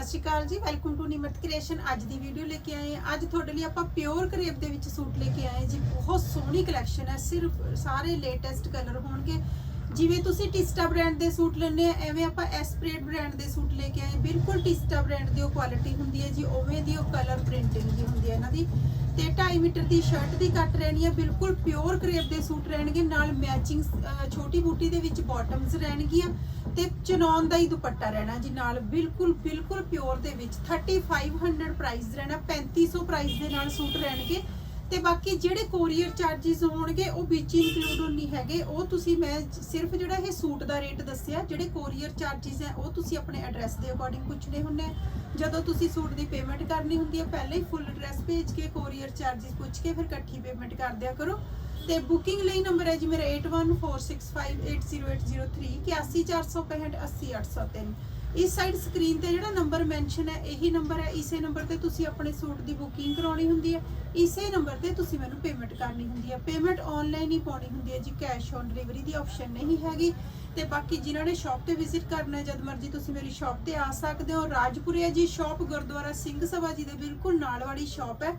ਸਤਿ ਸ਼੍ਰੀ ਅਕਾਲ ਜੀ welcome to Nimrat creation ਅੱਜ ਦੀ ਵੀਡੀਓ ਲੈ ਕੇ ਆਏ ਹਾਂ। ਅੱਜ ਤੁਹਾਡੇ ਲਈ ਆਪਾਂ ਪਿਓਰ ਕਰੇਪ ਦੇ ਵਿੱਚ ਸੂਟ ਲੈ ਕੇ ਆਏ ਜੀ। ਬਹੁਤ ਸੋਹਣੀ ਕਲੈਕਸ਼ਨ ਹੈ। ਸਿਰਫ ਸਾਰੇ ਲੇਟੈਸਟ ਕਲਰ ਹੋਣਗੇ। ਜਿਵੇਂ ਤੁਸੀਂ ਟਿਸਟਾ ਬ੍ਰਾਂਡ ਦੇ ਸੂਟ ਲੈਣੇ ਆ, ਐਵੇਂ ਆਪਾਂ ਐਸਪ੍ਰੇਡ ਬ੍ਰਾਂਡ ਦੇ ਸੂਟ ਲੈ ਕੇ ਆਏ ਬਿਲਕੁਲ ਟਿਸਟਾ ਬ੍ਰਾਂਡ ਦੀ ਉਹ ਕੁਆਲਿਟੀ ਹੁੰਦੀ ਹੈ ਜੀ। ਉਵੇਂ ਦੀ ਉਹ ਕਲਰ ਪ੍ਰਿੰਟਿੰਗ ਦੀ ਹੁੰਦੀ ਹੈ ਇਹਨਾਂ ਦੀ। ਤੇ 2.5 ਮੀਟਰ ਦੀ ਸ਼ਰਟ ਦੀ ਕੱਟ ਰਹਿਣੀ ਹੈ ਬਿਲਕੁਲ ਪਿਓਰ ਕਰੇਪ ਦੇ ਸੂਟ ਰਹਿਣਗੇ, ਨਾਲ ਮੈਚਿੰਗ ਛੋਟੀ ਬੂਟੀ ਦੇ ਵਿੱਚ ਬਾਟਮਸ ਰਹਿਣਗੀਆਂ ਤੇ ਚਨੌਨ ਦਾ ਹੀ ਦੁਪੱਟਾ ਰਹਿਣਾ ਜੀ ਨਾਲ, ਬਿਲਕੁਲ ਬਿਲਕੁਲ ਪਿਓਰ ਦੇ ਵਿੱਚ। 3500 ਪ੍ਰਾਈਸ ਰਹਿਣਾ 3500 ਪ੍ਰਾਈਸ ਦੇ ਨਾਲ ਸੂਟ ਰਹਿਣਗੇ। ਤੇ ਬਾਕੀ ਜਿਹੜੇ ਕੋਰੀਅਰ ਚਾਰजेस ਹੋਣਗੇ, ਉਹ ਵਿੱਚ ਇਨਕਲੂਡ ਨਹੀਂ ਹੈਗੇ। ਉਹ ਤੁਸੀਂ ਮੈਂ ਸਿਰਫ ਜਿਹੜਾ ਇਹ ਸੂਟ ਦਾ ਰੇਟ ਦੱਸਿਆ, ਜਿਹੜੇ ਕੋਰੀਅਰ ਚਾਰजेस ਹੈ, ਉਹ ਤੁਸੀਂ ਆਪਣੇ ਐਡਰੈਸ ਦੇ ਅਕੋਰਡਿੰਗ ਪੁੱਛਣੇ ਹੁੰਦੇ ਆ। ਜਦੋਂ ਤੁਸੀਂ ਸੂਟ ਦੀ ਪੇਮੈਂਟ ਕਰਨੀ ਹੁੰਦੀ ਹੈ, ਪਹਿਲਾਂ ਹੀ ਫੁੱਲ ਐਡਰੈਸ ਭੇਜ ਕੇ ਕੋਰੀਅਰ ਚਾਰजेस ਪੁੱਛ ਕੇ ਫਿਰ ਇਕੱਠੀ ਪੇਮੈਂਟ ਕਰ ਦਿਆ ਕਰੋ। ਤੇ ਬੁਕਿੰਗ ਲਈ ਨੰਬਰ ਹੈ ਜੀ ਮੇਰਾ 8146580803 81465808803 ਇਸ ਸਾਈਡ ਸਕਰੀਨ ਤੇ ਜਿਹੜਾ ਨੰਬਰ ਮੈਂਸ਼ਨ ਹੈ, ਇਹੀ ਨੰਬਰ ਹੈ। ਇਸੇ ਨੰਬਰ ਤੇ ਤੁਸੀਂ ਆਪਣੇ ਸੂਟ ਦੀ ਬੁਕਿੰਗ ਕਰਾਉਣੀ ਹੁੰਦੀ ਹੈ। ਇਸੇ ਨੰਬਰ ਤੇ ਤੁਸੀਂ ਮੈਨੂੰ ਪੇਮੈਂਟ ਕਰਨੀ ਹੁੰਦੀ ਹੈ। ਪੇਮੈਂਟ ਆਨਲਾਈਨ ਹੀ ਪਾਉਣੀ ਹੁੰਦੀ ਹੈ ਜੀ। ਕੈਸ਼ ਔਨ ਡਿਲੀਵਰੀ ਦੀ ਆਪਸ਼ਨ ਨਹੀਂ ਹੈਗੀ। ਤੇ ਬਾਕੀ ਜਿਨ੍ਹਾਂ ਨੇ ਸ਼ਾਪ ਤੇ ਵਿਜ਼ਿਟ ਕਰਨਾ ਹੈ, ਜਦ ਮਰਜ਼ੀ ਤੁਸੀਂ ਮੇਰੀ ਸ਼ਾਪ ਤੇ ਆ ਸਕਦੇ ਹੋ। ਰਾਜਪੁਰੇ ਹੈ ਜੀ ਸ਼ਾਪ ਗੁਰਦੁਆਰਾ ਸਿੰਘ ਸਭਾ ਜੀ ਦੇ ਬਿਲਕੁਲ ਨਾਲ ਵਾਲੀ ਸ਼ਾਪ ਹੈ।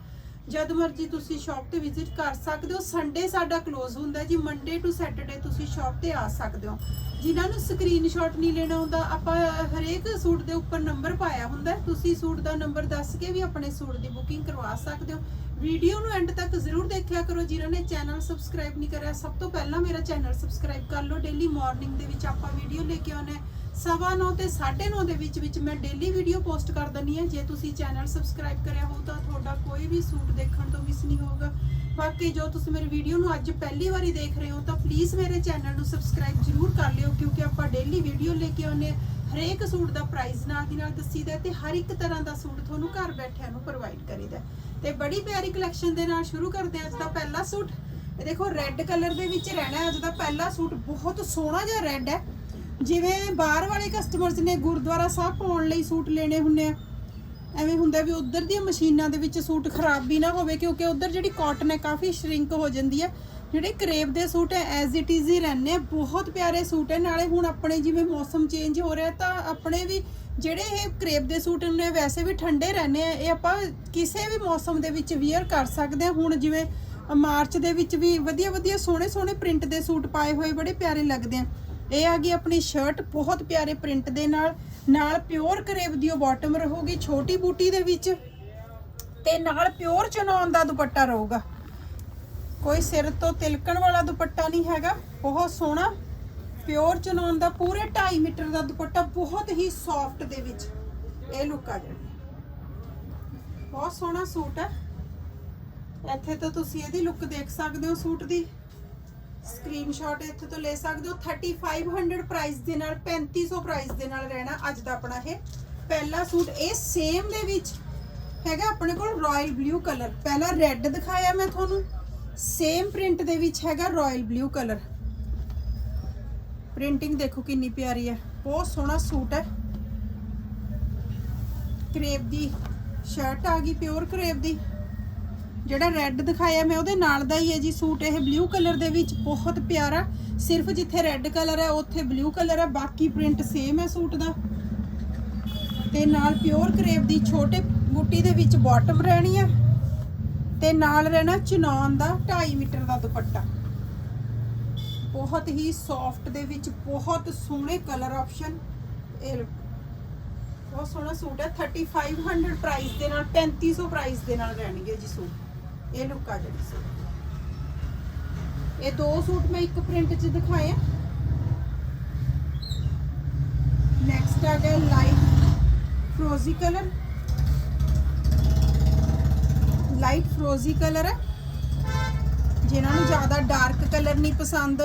ਜਦ ਮਰਜ਼ੀ ਤੁਸੀਂ ਸ਼ਾਪ ਤੇ ਵਿਜ਼ਿਟ ਕਰ ਸਕਦੇ ਹੋ। ਸੰਡੇ ਸਾਡਾ ক্লোਜ਼ ਹੁੰਦਾ ਜੀ। ਮੰਡੇ ਟੂ ਸੈਟਰਡੇ ਤੁਸੀਂ ਸ਼ਾਪ ਤੇ ਆ ਸਕਦੇ ਹੋ। ਜਿਨ੍ਹਾਂ ਨੂੰ ਸਕਰੀਨਸ਼ਾਟ ਨਹੀਂ ਲੈਣਾ ਹੁੰਦਾ, ਆਪਾਂ ਹਰੇਕ ਸੂਟ ਦੇ ਉੱਪਰ ਨੰਬਰ ਪਾਇਆ ਹੁੰਦਾ। ਤੁਸੀਂ ਸੂਟ ਦਾ ਨੰਬਰ ਦੱਸ ਕੇ ਵੀ ਆਪਣੇ ਸੂਟ ਦੀ ਬੁਕਿੰਗ ਕਰਵਾ ਸਕਦੇ ਹੋ। ਵੀਡੀਓ ਨੂੰ ਐਂਡ ਤੱਕ ਜ਼ਰੂਰ ਦੇਖਿਆ ਕਰੋ। ਜਿਨ੍ਹਾਂ ਨੇ ਚੈਨਲ ਸਬਸਕ੍ਰਾਈਬ ਨਹੀਂ ਕਰਿਆ, ਸਭ ਤੋਂ ਪਹਿਲਾਂ ਮੇਰਾ ਚੈਨਲ ਸਬਸਕ੍ਰਾਈਬ ਕਰ ਲਓ। ਡੇਲੀ ਮਾਰਨਿੰਗ ਦੇ ਵਿੱਚ ਆਪਾਂ ਵੀਡੀਓ ਲੈ ਕੇ ਆਉਂਦੇ ਹਾਂ। ਸਵਾ ਨੌ ਤੇ 9:30 ਦੇ ਵਿੱਚ ਵਿੱਚ ਮੈਂ ਡੇਲੀ ਵੀਡੀਓ ਪੋਸਟ ਕਰ ਦਿੰਦੀ ਹਾਂ। ਜੇ ਤੁਸੀਂ ਚੈਨਲ ਸਬਸਕ੍ਰਾਈਬ ਕਰਿਆ ਹੋ ਤਾਂ ਤੁਹਾਡਾ ਕੋਈ ਵੀ ਸੂਟ ਦੇਖਣ ਤੋਂ ਮਿਸ ਨਹੀਂ ਹੋਊਗਾ। ਬਾਕੀ ਜੋ ਤੁਸੀਂ ਮੇਰੀ ਵੀਡੀਓ ਨੂੰ ਅੱਜ ਪਹਿਲੀ ਵਾਰੀ ਦੇਖ ਰਹੇ ਹੋ ਤਾਂ ਪਲੀਜ਼ ਮੇਰੇ ਚੈਨਲ ਨੂੰ ਸਬਸਕ੍ਰਾਈਬ ਜ਼ਰੂਰ ਕਰ ਲਿਓ, ਕਿਉਂਕਿ ਆਪਾਂ ਡੇਲੀ ਵੀਡੀਓ ਲੈ ਕੇ ਆਉਂਦੇ ਹਾਂ। ਹਰੇਕ ਸੂਟ ਦਾ ਪ੍ਰਾਈਸ ਨਾਲ ਦੀ ਨਾਲ ਦੱਸੀਦਾ ਤੇ ਹਰ ਇੱਕ ਤਰ੍ਹਾਂ ਦਾ ਸੂਟ ਤੁਹਾਨੂੰ ਘਰ ਬੈਠਿਆਂ ਨੂੰ ਪ੍ਰੋਵਾਈਡ ਕਰੀਦਾ ਤੇ ਬੜੀ ਪਿਆਰੀ ਕਲੈਕਸ਼ਨ ਦੇ ਨਾਲ ਸ਼ੁਰੂ ਕਰਦੇ ਹਾਂ ਅੱਜ ਦਾ ਪਹਿਲਾ ਸੂਟ ਇਹ ਦੇਖੋ ਰੈੱਡ ਕਲਰ ਦੇ ਵਿੱਚ ਰਹਿਣਾ ਅੱਜ ਦਾ ਪਹਿਲਾ ਸੂਟ ਬਹੁਤ ਸੋਹਣਾ ਜਿਹਾ ਰੈੱਡ ਹੈ। ਜਿਵੇਂ ਬਾਹਰ ਵਾਲੇ ਕਸਟਮਰਸ ਨੇ ਗੁਰਦੁਆਰਾ ਸਾਹਿਬ ਪਾਉਣ ਲਈ ਸੂਟ ਲੈਣੇ ਹੁੰਦੇ ਆ, ਐਵੇਂ ਹੁੰਦਾ ਵੀ ਉਧਰ ਦੀਆਂ ਮਸ਼ੀਨਾਂ ਦੇ ਵਿੱਚ ਸੂਟ ਖਰਾਬ ਵੀ ਨਾ ਹੋਵੇ, ਕਿਉਂਕਿ ਉਧਰ ਜਿਹੜੀ ਕਾਟਨ ਹੈ ਕਾਫੀ ਸ਼ਰਿੰਕ ਹੋ ਜਾਂਦੀ ਹੈ। ਜਿਹੜੇ ਕਰੇਬ ਦੇ ਸੂਟ ਹੈ ਐਜ਼ ਇਟ ਇਜ਼ ਹੀ ਰਹਿੰਦੇ ਆ, ਬਹੁਤ ਪਿਆਰੇ ਸੂਟ ਹੈ। ਨਾਲੇ ਹੁਣ ਆਪਣੇ ਜਿਵੇਂ ਮੌਸਮ ਚੇਂਜ ਹੋ ਰਿਹਾ, ਤਾਂ ਆਪਣੇ ਵੀ ਜਿਹੜੇ ਇਹ ਕਰੇਬ ਦੇ ਸੂਟ ਨੇ, ਵੈਸੇ ਵੀ ਠੰਡੇ ਰਹਿੰਦੇ ਆ। ਇਹ ਆਪਾਂ ਕਿਸੇ ਵੀ ਮੌਸਮ ਦੇ ਵਿੱਚ ਵੇਅਰ ਕਰ ਸਕਦੇ ਆ ਹੁਣ ਜਿਵੇਂ ਮਾਰਚ ਦੇ ਵਿੱਚ ਵੀ ਵਧੀਆ ਵਧੀਆ ਸੋਹਣੇ ਸੋਹਣੇ ਪ੍ਰਿੰਟ ਦੇ ਸੂਟ ਪਾਏ ਹੋਏ, ਬੜੇ ਪਿਆਰੇ ਲੱਗਦੇ ਆ। ਇਹ ਆ ਗਈ ਆਪਣੀ ਸ਼ਰਟ ਬਹੁਤ ਪਿਆਰੇ ਪ੍ਰਿੰਟ ਦੇ ਨਾਲ ਨਾਲ ਪਿਓਰ ਕਰੇਬ ਦੀ ਉਹ ਬਾਟਮ ਰਹੂਗੀ, ਛੋਟੀ ਬੂਟੀ ਦੇ ਵਿੱਚ, ਤੇ ਨਾਲ ਪਿਓਰ ਚਨੌਨ ਦਾ ਦੁਪੱਟਾ ਰਹੂਗਾ। ਕੋਈ ਸਿਰ ਤੋਂ ਤਿਲਕਣ ਵਾਲਾ ਦੁਪੱਟਾ ਨਹੀਂ ਹੈਗਾ, ਬਹੁਤ ਸੋਹਣਾ ਪਿਓਰ ਚਨੌਨ ਦਾ ਪੂਰੇ 2.5 ਮੀਟਰ ਦਾ ਦੁਪੱਟਾ ਬਹੁਤ ਹੀ ਸੌਫਟ ਦੇ ਵਿੱਚ। ਇਹ ਲੁੱਕ ਆ ਜਾਣੀ। ਬਹੁਤ ਸੋਹਣਾ ਸੂਟ ਹੈ। ਇੱਥੇ ਤਾਂ ਤੁਸੀਂ ਇਹਦੀ ਲੁੱਕ ਦੇਖ ਸਕਦੇ ਹੋ ਸੂਟ ਦੀ। ਸਕਰੀਨਸ਼ਾਟ ਇੱਥੇ ਤੋਂ ਲੈ ਸਕਦੇ ਹੋ। 3500 ਪ੍ਰਾਈਸ ਦੇ ਨਾਲ 3500 ਪ੍ਰਾਈਸ ਦੇ ਨਾਲ ਰਹਿਣਾ ਅੱਜ ਦਾ ਆਪਣਾ ਇਹ ਪਹਿਲਾ ਸੂਟ। ਇਹ ਸੇਮ ਦੇ ਵਿੱਚ ਹੈਗਾ ਆਪਣੇ ਕੋਲ ਰਾਇਲ ਬਲੂ ਕਲਰ ਪਹਿਲਾ ਰੈੱਡ ਦਿਖਾਇਆ ਮੈਂ ਤੁਹਾਨੂੰ। ਸੇਮ ਪ੍ਰਿੰਟ ਦੇ ਵਿੱਚ ਹੈਗਾ ਰਾਇਲ ਬਲੂ ਕਲਰ ਪ੍ਰਿੰਟਿੰਗ ਦੇਖੋ ਕਿੰਨੀ ਪਿਆਰੀ ਹੈ। ਬਹੁਤ ਸੋਹਣਾ ਸੂਟ ਹੈ। ਕਰੇਪ ਦੀ ਸ਼ਰਟ ਆ ਗਈ ਪਿਓਰ ਕਰੇਪ ਦੀ। ਜਿਹੜਾ ਰੈੱਡ ਦਿਖਾਇਆ ਮੈਂ ਉਹਦੇ ਨਾਲ ਦਾ ਹੀ ਹੈ ਜੀ ਸੂਟ, ਇਹ ਬਲੂ ਕਲਰ ਦੇ ਵਿੱਚ ਬਹੁਤ ਪਿਆਰਾ। ਸਿਰਫ ਜਿੱਥੇ ਰੈੱਡ ਕਲਰ ਹੈ, ਉੱਥੇ ਬਲੂ ਕਲਰ ਹੈ, ਬਾਕੀ ਪ੍ਰਿੰਟ ਸੇਮ ਹੈ ਸੂਟ ਦਾ। ਤੇ ਨਾਲ ਪਿਓਰ ਕਰੇਪ ਦੀ ਛੋਟੇ ਬੂਟੀ ਦੇ ਵਿੱਚ ਬਾਟਮ ਰਹਿਣੀ ਹੈ। ਤੇ ਨਾਲ ਰਹਿਣਾ ਚਨੌਨ ਦਾ 2.5 ਮੀਟਰ ਦਾ ਦੁਪੱਟਾ। ਬਹੁਤ ਹੀ ਸੌਫਟ ਦੇ ਵਿੱਚ ਬਹੁਤ ਸੋਹਣੇ ਕਲਰ ਆਪਸ਼ਨ ਇਹ ਬਹੁਤ ਸੋਹਣਾ ਸੂਟ ਹੈ। 3500 ਪ੍ਰਾਈਸ ਦੇ ਨਾਲ 3500 ਪ੍ਰਾਈਸ ਦੇ ਨਾਲ ਰਹਿਣਗੇ ਜੀ ਸੂਟ। ਇਹ ਲੁੱਕ ਆ ਜਿਹੜੀ ਸੀ। ਇਹ ਦੋ ਸੂਟ ਮੈਂ ਇੱਕ ਪ੍ਰਿੰਟ 'ਚ ਦਿਖਾਏ ਆ। ਨੈਕਸਟ ਆ ਗਿਆ ਲਾਈਟ ਫਰੋਜ਼ੀ ਕਲਰ ਲਾਈਟ ਫਰੋਜ਼ੀ ਕਲਰ ਹੈ ਜਿਨ੍ਹਾਂ ਨੂੰ ਜ਼ਿਆਦਾ ਡਾਰਕ ਕਲਰ ਨਹੀਂ ਪਸੰਦ।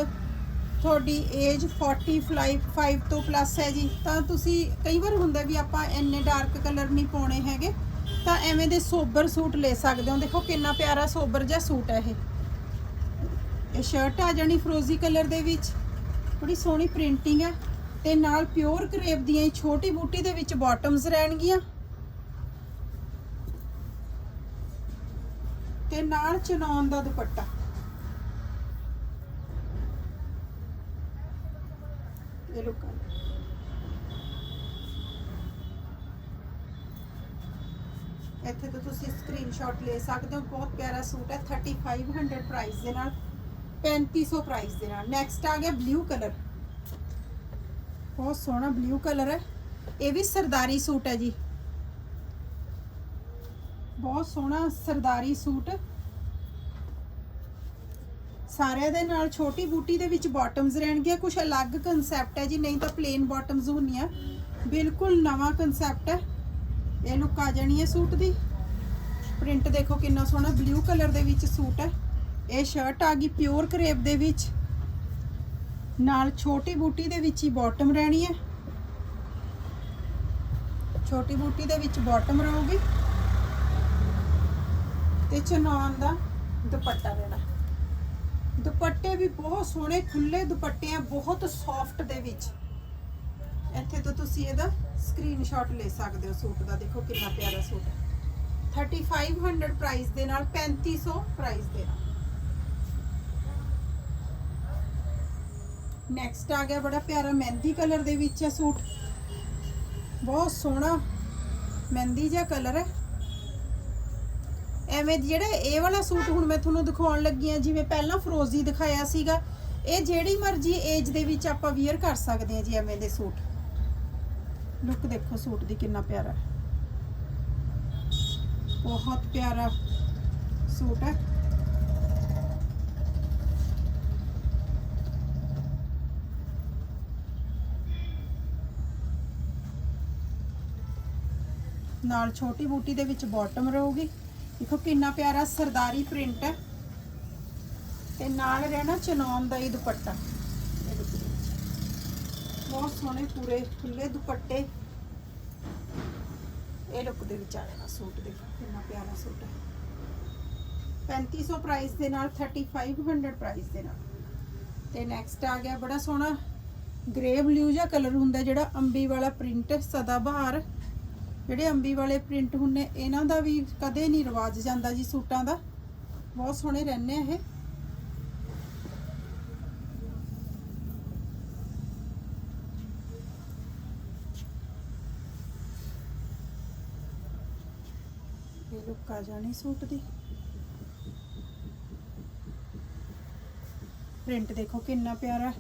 ਤੁਹਾਡੀ ਏਜ 45 ਤੋਂ ਪਲੱਸ ਹੈ ਜੀ। ਤਾਂ ਤੁਸੀਂ ਕਈ ਵਾਰ ਹੁੰਦਾ ਵੀ ਆਪਾਂ ਇੰਨੇ ਡਾਰਕ ਕਲਰ ਨਹੀਂ ਪਾਉਣੇ ਹੈਗੇ। ਤਾਂ ਐਵੇਂ ਦੇ ਸੋਬਰ ਸੂਟ ਲੈ ਸਕਦੇ ਹੋ। ਦੇਖੋ ਕਿੰਨਾ ਪਿਆਰਾ ਸੋਬਰ ਜਿਹਾ ਸੂਟ ਹੈ ਇਹ। ਇਹ ਸ਼ਰਟ ਆ ਜਾਣੀ ਫਰੋਜ਼ੀ ਕਲਰ ਦੇ ਵਿੱਚ। ਬੜੀ ਸੋਹਣੀ ਪ੍ਰਿੰਟਿੰਗ ਹੈ ਤੇ ਨਾਲ ਪਿਓਰ ਕਰੇਪ ਦੀਆਂ ਛੋਟੀ ਬੂਟੀ ਦੇ ਵਿੱਚ ਬਾਟਮਸ ਰਹਿਣਗੀਆਂ। ਤੇ ਨਾਲ ਚਨੌਨ ਦਾ ਦੁਪੱਟਾ। ਇਹ ਲੁੱਕ ਇੱਥੇ ਤੋਂ ਤੁਸੀਂ ਸਕਰੀਨਸ਼ਾਟ ਲੈ ਸਕਦੇ ਹੋ, ਬਹੁਤ ਪਿਆਰਾ ਸੂਟ ਹੈ 3500 ਪ੍ਰਾਈਸ ਦੇ ਨਾਲ 3500 ਪ੍ਰਾਈਸ ਦੇ ਨਾਲ। ਨੈਕਸਟ ਆ ਗਿਆ ਬਲੂ ਕਲਰ ਬਹੁਤ ਸੋਹਣਾ ਬਲੂ ਕਲਰ ਹੈ। ਇਹ ਵੀ ਸਰਦਾਰੀ ਸੂਟ ਹੈ ਜੀ। ਬਹੁਤ ਸੋਹਣਾ ਸਰਦਾਰੀ ਸੂਟ। ਸਾਰਿਆਂ ਦੇ ਨਾਲ ਛੋਟੀ ਬੂਟੀ ਦੇ ਵਿੱਚ ਬਾਟਮਸ ਰਹਿਣਗੀਆਂ। ਕੁਝ ਅਲੱਗ ਕਨਸੈਪਟ ਹੈ ਜੀ, ਨਹੀਂ ਤਾਂ ਪਲੇਨ ਬਾਟਮਸ ਹੁੰਦੀਆਂ। ਬਿਲਕੁਲ ਨਵਾਂ ਕਨਸੈਪਟ ਹੈ। ਇਹ ਲੁੱਕ ਆ ਜਾਣੀ ਹੈ ਸੂਟ ਦੀ। ਪ੍ਰਿੰਟ ਦੇਖੋ ਕਿੰਨਾ ਸੋਹਣਾ ਬਲੂ ਕਲਰ ਦੇ ਵਿੱਚ ਸੂਟ ਹੈ। ਇਹ ਸ਼ਰਟ ਆ ਗਈ ਪਿਓਰ ਕਰੇਪ ਦੇ ਵਿੱਚ। ਨਾਲ ਛੋਟੀ ਬੂਟੀ ਦੇ ਵਿੱਚ ਹੀ ਬਾਟਮ ਰਹਿਣੀ ਹੈ। ਛੋਟੀ ਬੂਟੀ ਦੇ ਵਿੱਚ ਬਾਟਮ ਰਹੂਗੀ। ਤੇ ਚਨੌਨ ਦਾ ਦੁਪੱਟਾ ਰਹਿਣਾ ਦੁਪੱਟੇ ਵੀ ਬਹੁਤ ਸੋਹਣੇ ਖੁੱਲੇ ਦੁਪੱਟੇ ਆ, ਬਹੁਤ ਸੌਫਟ ਦੇ ਵਿੱਚ। ਇੱਥੇ ਤੋਂ ਤੁਸੀਂ ਇਹਦਾ ਸਕਰੀਨਸ਼ਾਟ ਲੈ ਸਕਦੇ ਹੋ ਸੂਟ ਦਾ। ਦੇਖੋ ਕਿੰਨਾ ਪਿਆਰਾ ਸੂਟ ਹੈ। 3500 ਪ੍ਰਾਈਸ ਦੇ ਨਾਲ 3500 ਪ੍ਰਾਈਸ ਦੇ ਨਾਲ। ਨੈਕਸਟ ਆ ਗਿਆ ਬੜਾ ਪਿਆਰਾ ਮਹਿੰਦੀ ਕਲਰ ਦੇ ਵਿੱਚ ਹੈ ਸੂਟ। ਬਹੁਤ ਸੋਹਣਾ ਮਹਿੰਦੀ ਜਿਹਾ ਕਲਰ ਹੈ। ਐਵੇਂ ਜਿਹੜਾ ਇਹ ਵਾਲਾ ਸੂਟ ਹੁਣ ਮੈਂ ਤੁਹਾਨੂੰ ਦਿਖਾਉਣ ਲੱਗੀ ਆ ਜਿਵੇਂ ਪਹਿਲਾਂ ਫਰੋਜ਼ੀ ਦਿਖਾਇਆ ਸੀਗਾ, ਇਹ ਜਿਹੜੀ ਮਰਜ਼ੀ ਏਜ ਦੇ ਵਿੱਚ ਆਪਾਂ ਵੀਅਰ ਕਰ ਸਕਦੇ ਹਾਂ ਜੀ ਐਵੇਂ ਦੇ ਸੂਟ। ਲੁੱਕ ਦੇਖੋ, ਸੂਟ ਦੀ ਕਿੰਨਾ ਪਿਆਰਾ ਹੈ। ਬਹੁਤ ਪਿਆਰਾ ਸੂਟ ਹੈ। ਨਾਲ ਛੋਟੀ ਬੂਟੀ ਦੇ ਵਿੱਚ ਬਾਟਮ ਰਹੂਗੀ। ਦੇਖੋ, ਕਿੰਨਾ ਪਿਆਰਾ ਸਰਦਾਰੀ ਪ੍ਰਿੰਟ ਹੈ। ਤੇ ਨਾਲ ਰਹਿਣਾ ਚਨੌਨ ਦਾ ਹੀ ਦੁਪੱਟਾ। ਬਹੁਤ ਸੋਹਣੇ ਪੂਰੇ ਖੁੱਲੇ ਦੁਪੱਟੇ। ਇਹ ਲੁੱਕ ਦੇ ਵਿੱਚ ਆ ਜਾਣਾ ਸੂਟ ਦੇ ਕਿੰਨਾ ਪਿਆਰਾ ਸੂਟ ਹੈ। 3500 ਪ੍ਰਾਈਸ ਦੇ ਨਾਲ 3500 ਪ੍ਰਾਈਸ ਦੇ ਨਾਲ। ਤੇ ਨੈਕਸਟ ਆ ਗਿਆ ਬੜਾ ਸੋਹਣਾ ਗ੍ਰੇ ਬਲੂ ਜਿਹਾ ਕਲਰ ਹੁੰਦਾ, ਜਿਹੜਾ ਅੰਬੀ ਵਾਲਾ ਪ੍ਰਿੰਟ ਸਦਾ ਬਹਾਰ ਜਿਹੜੇ ਅੰਬੀ ਵਾਲੇ ਪ੍ਰਿੰਟ ਹੁੰਨੇ ਇਹਨਾਂ ਦਾ ਵੀ ਕਦੇ ਨਹੀਂ ਰਿਵਾਜ ਜਾਂਦਾ ਜੀ ਸੂਟਾਂ ਦਾ। ਬਹੁਤ ਸੋਹਣੇ ਰਹਿੰਦੇ ਆ ਇਹ। ਇਹ ਆ ਜਾਣੀ ਸੂਟ ਦੀ। ਪ੍ਰਿੰਟ ਦੇਖੋ ਕਿੰਨਾ ਪਿਆਰਾ।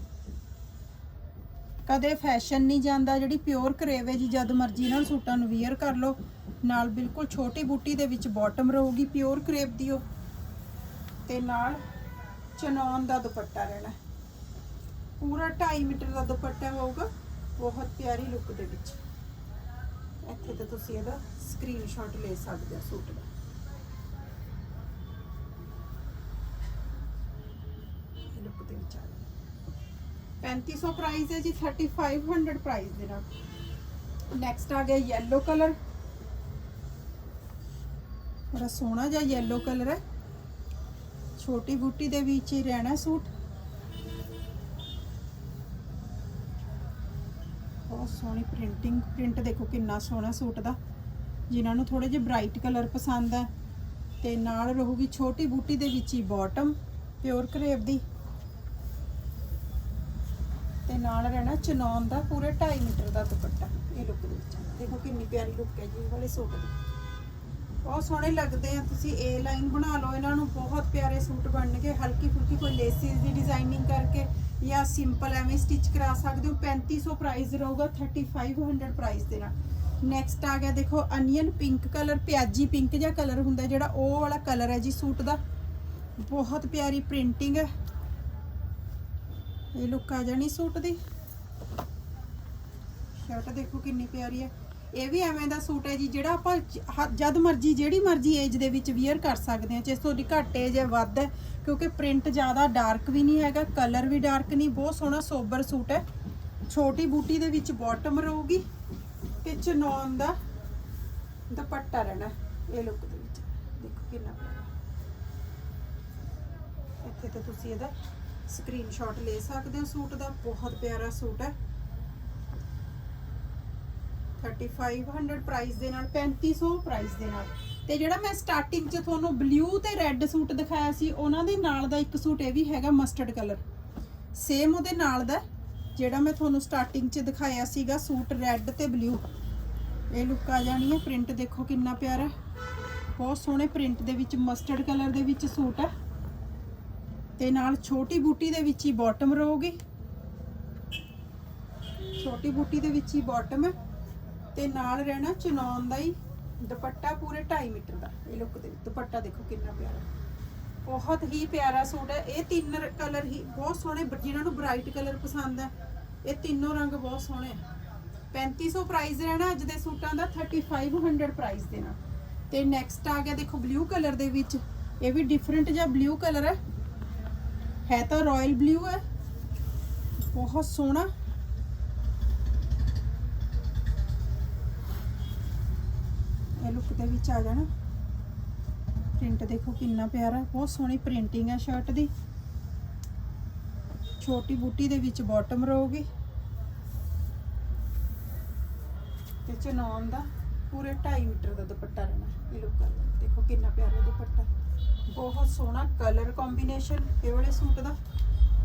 ਕਦੇ ਫੈਸ਼ਨ ਨਹੀਂ ਜਾਂਦਾ ਜਿਹੜੀ ਪਿਓਰ ਕਰੇਵ ਜੀ, ਜਦ ਮਰਜ਼ੀ ਇਹਨਾਂ ਸੂਟਾਂ ਨੂੰ ਵੀਅਰ ਕਰ ਲਓ। ਨਾਲ ਬਿਲਕੁਲ ਛੋਟੀ ਬੂਟੀ ਦੇ ਵਿੱਚ ਬਾਟਮ ਰਹੂਗੀ ਪਿਓਰ ਕਰੇਵ ਦੀ ਉਹ। ਤੇ ਨਾਲ ਚਨੌਨ ਦਾ ਦੁਪੱਟਾ ਰਹਿਣਾ। ਪੂਰਾ 2.5 ਮੀਟਰ ਦਾ ਦੁਪੱਟਾ ਹੋਊਗਾ। ਬਹੁਤ ਪਿਆਰੀ ਲੁੱਕ ਦੇ ਵਿੱਚ। ਇੱਥੇ ਤੇ ਤੁਸੀਂ ਇਹਦਾ ਸਕਰੀਨਸ਼ਾਟ ਲੈ ਸਕਦੇ ਹੋ ਸੂਟ ਦਾ। ਦੇ ਵਿੱਚ ਆ ਗਿਆ 3500 ਪ੍ਰਾਈਸ ਹੈ ਜੀ 3500 ਪ੍ਰਾਈਸ ਦੇ ਨਾਲ। ਨੈਕਸਟ ਆ ਗਿਆ yellow ਕਲਰ ਬੜਾ ਸੋਹਣਾ ਜਿਹਾ yellow ਕਲਰ ਹੈ। ਛੋਟੀ ਬੂਟੀ ਦੇ ਵਿੱਚ ਹੀ ਰਹਿਣਾ ਸੂਟ। ਬਹੁਤ ਸੋਹਣੀ ਪ੍ਰਿੰਟਿੰਗ ਪ੍ਰਿੰਟ ਦੇਖੋ ਕਿੰਨਾ ਸੋਹਣਾ ਸੂਟ ਦਾ। ਜਿਨ੍ਹਾਂ ਨੂੰ ਥੋੜੇ ਜਿਹੇ ਬ੍ਰਾਈਟ ਕਲਰ ਪਸੰਦ ਹੈ। ਤੇ ਨਾਲ ਰਹੂਗੀ ਛੋਟੀ ਬੂਟੀ ਦੇ ਵਿੱਚ ਹੀ ਬਾਟਮ ਪਿਓਰ ਕਰੇਵ ਦੀ। ਨਾਲ ਰਹਿਣਾ ਚਨੌਨ ਦਾ ਪੂਰੇ 2.5 ਮੀਟਰ ਦਾ ਦੁਪੱਟਾ, ਇਹ ਲੁੱਕ ਦੇ ਵਿੱਚ। ਦੇਖੋ ਕਿੰਨੀ ਪਿਆਰੀ ਲੁੱਕ ਹੈ ਜੀ, ਇਹ ਵਾਲੇ ਸੂਟ ਦੀ। ਬਹੁਤ ਸੋਹਣੇ ਲੱਗਦੇ ਆ, ਤੁਸੀਂ ਏ ਲਾਈਨ ਬਣਾ ਲਓ, ਇਹਨਾਂ ਨੂੰ ਬਹੁਤ ਪਿਆਰੇ ਸੂਟ ਬਣਨਗੇ। ਹਲਕੀ ਫੁਲਕੀ ਕੋਈ ਲੇਸਿਸ ਦੀ ਡਿਜ਼ਾਈਨਿੰਗ ਕਰਕੇ ਜਾਂ ਸਿੰਪਲ ਐਵੇਂ ਸਟਿਚ ਕਰਾ ਸਕਦੇ ਹੋ। 3500 ਪ੍ਰਾਈਸ ਰਹੂਗਾ 3500 ਪ੍ਰਾਈਸ ਦੇ ਨਾਲ। ਨੈਕਸਟ ਆ ਗਿਆ, ਦੇਖੋ ਅਨੀਅਨ ਪਿੰਕ ਕਲਰ ਪਿਆਜੀ ਪਿੰਕ ਜਿਹਾ ਕਲਰ ਹੁੰਦਾ ਜਿਹੜਾ, ਉਹ ਵਾਲਾ ਕਲਰ ਹੈ ਜੀ ਸੂਟ ਦਾ। ਬਹੁਤ ਪਿਆਰੀ ਪ੍ਰਿੰਟਿੰਗ ਹੈ। ਇਹ ਲੁੱਕ ਆ ਜਾਣੀ ਸੂਟ ਦੀ। ਸ਼ਰਟ ਦੇਖੋ ਕਿੰਨੀ ਪਿਆਰੀ ਹੈ। ਇਹ ਵੀ ਐਵੇਂ ਦਾ ਸੂਟ ਹੈ ਜੀ, ਜਿਹੜਾ ਆਪਾਂ ਜਦ ਮਰਜ਼ੀ, ਜਿਹੜੀ ਮਰਜ਼ੀ ਏਜ ਦੇ ਵਿੱਚ ਵੀਅਰ ਕਰ ਸਕਦੇ ਹਾਂ ਜੇ ਤੁਹਾਡੀ ਘੱਟ ਏਜ ਹੈ, ਵੱਧ ਹੈ, ਕਿਉਂਕਿ ਪ੍ਰਿੰਟ ਜ਼ਿਆਦਾ ਡਾਰਕ ਵੀ ਨਹੀਂ ਹੈਗਾ ਕਲਰ ਵੀ ਡਾਰਕ ਨਹੀਂ, ਬਹੁਤ ਸੋਹਣਾ ਸੋਬਰ ਸੂਟ ਹੈ। ਛੋਟੀ ਬੂਟੀ ਦੇ ਵਿੱਚ ਬਾਟਮ ਰਹੂਗੀ, ਤੇ ਚਨੌਨ ਦਾ ਦੁਪੱਟਾ ਰਹਿਣਾ ਇਹ ਲੁੱਕ ਦੇ ਵਿੱਚ। ਦੇਖੋ ਕਿੰਨਾ ਪਿਆਰਾ। ਇੱਥੇ ਤੇ ਤੁਸੀਂ ਇਹਦਾ ਸਕਰੀਨਸ਼ਾਟ ਲੈ ਸਕਦੇ ਹੋ। ਸੂਟ ਦਾ ਬਹੁਤ ਪਿਆਰਾ ਸੂਟ ਹੈ। 3500 ਪ੍ਰਾਈਸ ਦੇ ਨਾਲ 3500 ਪ੍ਰਾਈਸ ਦੇ ਨਾਲ। ਤੇ ਜਿਹੜਾ ਮੈਂ ਸਟਾਰਟਿੰਗ 'ਚ ਤੁਹਾਨੂੰ ਬਲੂ ਤੇ ਰੈੱਡ ਸੂਟ ਦਿਖਾਇਆ ਸੀ, ਉਹਨਾਂ ਦੇ ਨਾਲ ਦਾ ਇੱਕ ਸੂਟ ਇਹ ਵੀ ਹੈਗਾ ਮਸਟਰਡ ਕਲਰ ਸੇਮ ਉਹਦੇ ਨਾਲ ਦਾ, ਜਿਹੜਾ ਮੈਂ ਤੁਹਾਨੂੰ ਸਟਾਰਟਿੰਗ 'ਚ ਦਿਖਾਇਆ ਸੀਗਾ, ਸੂਟ ਰੈੱਡ ਤੇ ਬਲੂ ਇਹ ਲੁੱਕ ਆ ਜਾਣੀ ਹੈ। ਪ੍ਰਿੰਟ ਦੇਖੋ ਕਿੰਨਾ ਪਿਆਰਾ। ਬਹੁਤ ਸੋਹਣੇ ਪ੍ਰਿੰਟ ਦੇ ਵਿੱਚ ਮਸਟਰਡ ਕਲਰ ਦੇ ਵਿੱਚ ਸੂਟ ਹੈ। ਤੇ ਨਾਲ ਛੋਟੀ ਬੂਟੀ ਦੇ ਵਿੱਚ ਹੀ ਬਾਟਮ ਰਹੂਗੀ। ਛੋਟੀ ਬੂਟੀ ਦੇ ਵਿੱਚ ਹੀ ਬਾਟਮ ਹੈ ਤੇ ਨਾਲ ਰਹਿਣਾ ਚਨੌਨ ਦਾ ਹੀ ਦੁਪੱਟਾ ਪੂਰੇ 2.5 ਮੀਟਰ ਦਾ। ਇਹ ਲੁੱਕ ਦੇ ਦੁਪੱਟਾ ਦੇਖੋ ਕਿੰਨਾ ਪਿਆਰਾ। ਬਹੁਤ ਹੀ ਪਿਆਰਾ ਸੂਟ ਹੈ। ਇਹ ਤਿੰਨ ਕਲਰ ਹੀ ਬਹੁਤ ਸੋਹਣੇ, ਬ- ਜਿਨ੍ਹਾਂ ਨੂੰ ਬ੍ਰਾਈਟ ਕਲਰ ਪਸੰਦ ਹੈ, ਇਹ ਤਿੰਨੋਂ ਰੰਗ ਬਹੁਤ ਸੋਹਣੇ ਆ। 3500 ਪ੍ਰਾਈਸ ਰਹਿਣਾ ਅੱਜ ਦੇ ਸੂਟਾਂ ਦਾ 3500 ਪ੍ਰਾਈਸ ਦੇਣਾ। ਤੇ ਨੈਕਸਟ ਆ ਗਿਆ ਦੇਖੋ ਬਲੂ ਕਲਰ ਦੇ ਵਿੱਚ। ਇਹ ਵੀ ਡਿਫਰੈਂਟ ਜਿਹਾ ਬਲੂ ਕਲਰ ਹੈ। ਹੈ ਤਾਂ ਰਾਇਲ ਬਲੂ ਹੈ। ਬਹੁਤ ਸੋਹਣਾ। ਇਹ ਲੁੱਕ ਦੇ ਵਿੱਚ ਆ ਜਾਣਾ। ਪ੍ਰਿੰਟ ਦੇਖੋ ਕਿੰਨਾ ਪਿਆਰਾ, ਬਹੁਤ ਸੋਹਣੀ ਪ੍ਰਿੰਟਿੰਗ ਹੈ ਸ਼ਰਟ ਦੀ। ਛੋਟੀ ਬੂਟੀ ਦੇ ਵਿੱਚ ਬਾਟਮ ਰਹੂਗੀ। ਤੇ ਚਨੌਨ ਦਾ ਪੂਰੇ 2.5 ਮੀਟਰ ਦਾ ਦੁਪੱਟਾ ਰਹਿਣਾ, ਇਹ ਲੁੱਕ ਕਰ ਦੇਖੋ ਕਿੰਨਾ ਪਿਆਰਾ ਦੁਪੱਟਾ। ਬਹੁਤ ਸੋਹਣਾ ਕਲਰ ਕੰਬੀਨੇਸ਼ਨ ਇਹ ਵਾਲੇ ਸੂਟ ਦਾ।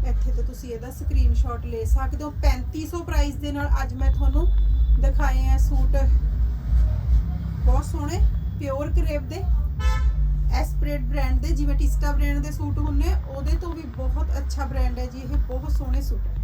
ਇੱਥੇ ਤੇ ਤੁਸੀਂ ਇਹਦਾ ਸਕਰੀਨਸ਼ਾਟ ਲੈ ਸਕਦੇ ਹੋ। 3500 ਪ੍ਰਾਈਸ ਦੇ ਨਾਲ ਅੱਜ ਮੈਂ ਤੁਹਾਨੂੰ ਦਿਖਾਏ ਆ ਸੂਟ। ਬਹੁਤ ਸੋਹਣੇ ਪਿਓਰ ਕਰੇਪ ਦੇ। ਐਸਪਰੇਟ ਬ੍ਰਾਂਡ ਦੇ, ਜਿਵੇਂ ਟਿਸਟਾ ਬ੍ਰਾਂਡ ਦੇ ਸੂਟ ਹੁੰਨੇ ਉਹਦੇ ਤੋਂ ਵੀ ਬਹੁਤ ਅੱਛਾ ਬ੍ਰਾਂਡ ਹੈ ਜੀ, ਇਹ ਬਹੁਤ ਸੋਹਣੇ ਸੂਟ ਹੈ।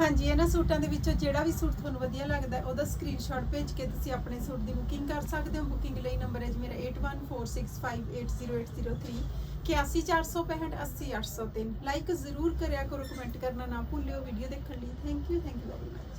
ਹਾਂਜੀ, ਇਹਨਾਂ ਸੂਟਾਂ ਦੇ ਵਿੱਚੋਂ ਜਿਹੜਾ ਵੀ ਸੂਟ ਤੁਹਾਨੂੰ ਵਧੀਆ ਲੱਗਦਾ ਉਹਦਾ ਸਕਰੀਨਸ਼ਾਟ ਭੇਜ ਕੇ ਤੁਸੀਂ ਆਪਣੇ ਸੂਟ ਦੀ ਬੁਕਿੰਗ ਕਰ ਸਕਦੇ ਹੋ। ਬੁਕਿੰਗ ਲਈ ਨੰਬਰ ਹੈ ਜੀ ਮੇਰਾ 8146580803 81465 80803 ਲਾਈਕ ਜ਼ਰੂਰ ਕਰਿਆ ਕਰੋ ਕਮੈਂਟ ਕਰਨਾ ਨਾ ਭੁੱਲਿਓ ਵੀਡੀਓ ਦੇਖਣ ਲਈ। Thank you thank you very much